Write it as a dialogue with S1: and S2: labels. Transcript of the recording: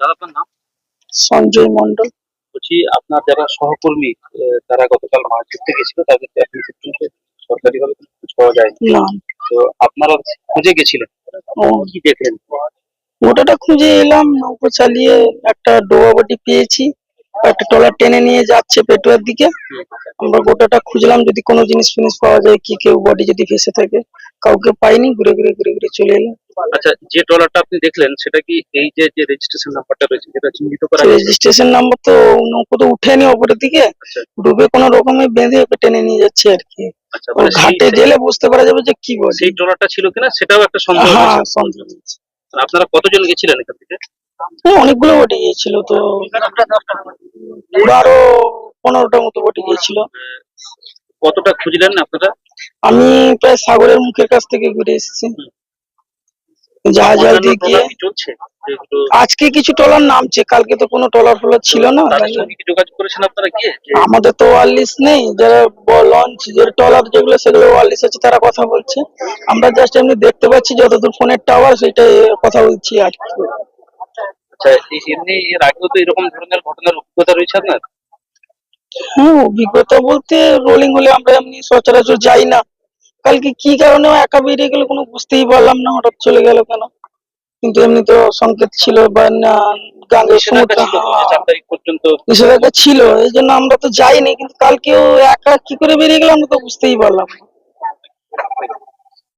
S1: দাদা আপনার নাম?
S2: সঞ্জয় মন্ডল
S1: বলছি আপনার যারা সহকর্মী তারা গতকাল মাছ ধরতে গেছিল তাদেরকে এখন পর্যন্ত সরকারিভাবে খোঁজ পাওয়া যায়নি।
S2: না।
S1: তো আপনারা খুঁজে গেছিলেন? কি দেখলেন?
S2: গোটাটা খুঁজে এলাম নৌকো চালিয়ে একটা ডোবা বটি পেয়েছি একটা ট্রলার টেনে নিয়ে যাচ্ছে পেটুয়ার দিকে। আমরা গোটাটা খুঁজলাম যদি কোনো জিনিস ফিনিস পাওয়া যায় কি কেউ বডি যদি ভেসে থাকে। কাউকে পাইনি ঘুরে ঘুরে ঘুরে ঘুরে চলে এলাম।
S1: আচ্ছা যে ট্রলারটা আপনি দেখলেন সেটা কি এই যে যে রেজিস্ট্রেশন নাম্বারটা রয়েছে সেটা চিহ্নিত করা
S2: রেজিস্ট্রেশন নাম্বার তো নৌকো তো উঠেনি ওপরের দিকে।
S1: আচ্ছা।
S2: ডুবে কোনো রকমে বেঁধে ওকে টেনে নিয়ে যাচ্ছে আর কি।
S1: আচ্ছা মানে
S2: ঘাটে গেলে বুঝতে পারা যাবে যে কি বডি
S1: সেই ট্রলারটা ছিল কিনা সেটাও একটা সন্দেহ
S2: হ্যাঁ
S1: আছে।
S2: সন্দেহ।
S1: আপনারা কতজন গেছিলেন এখান থেকে?
S2: হ্যাঁ, অনেকগুলো বটে গিয়েছিল তো। পুরো আরও পনেরোটা মতো বটে গিয়েছিল।
S1: কতটা খুঁজলেন আপনারা?
S2: আমি প্রায় সাগরের মুখের কাছ থেকে ঘুরে এসেছি। জাহাজ দিয়ে গিয়ে আজকে কিছু টলার নামছে কালকে তো কোনো টলার ফলার ছিল না। আমাদের তো ওয়ারলিস নেই যারা লঞ্চ যে টলার যেগুলো সেগুলো ওয়ারলিস আছে তারা কথা বলছে। আমরা জাস্ট এমনি দেখতে পাচ্ছি যতদূর ফোনের টাওয়ার সেটাই কথা বলছি আর কি।
S1: আচ্ছা এই এমনি এর আগেও তো এরকম ধরনের ঘটনার অভিজ্ঞতা রয়েছে আপনার?
S2: হ্যাঁ অভিজ্ঞতা বলতে রোলিং হলে আমরা এমনি সচরাচর যাই না। কালকে কি কারণে ও একা বেরিয়ে গেল কোনো বুঝতেই পারলাম না হঠাৎ চলে গেল কেন? কিন্তু এমনি তো সংকেত ছিল বা না গাঙ্গে
S1: নিষেধাজ্ঞা
S2: সমুদ্র
S1: ছিল
S2: নিষেধাজ্ঞা এই জন্য আমরা তো যাইনি কিন্তু কালকেও একা কি করে বেরিয়ে গেলাম আমরা তো বুঝতেই পারলাম।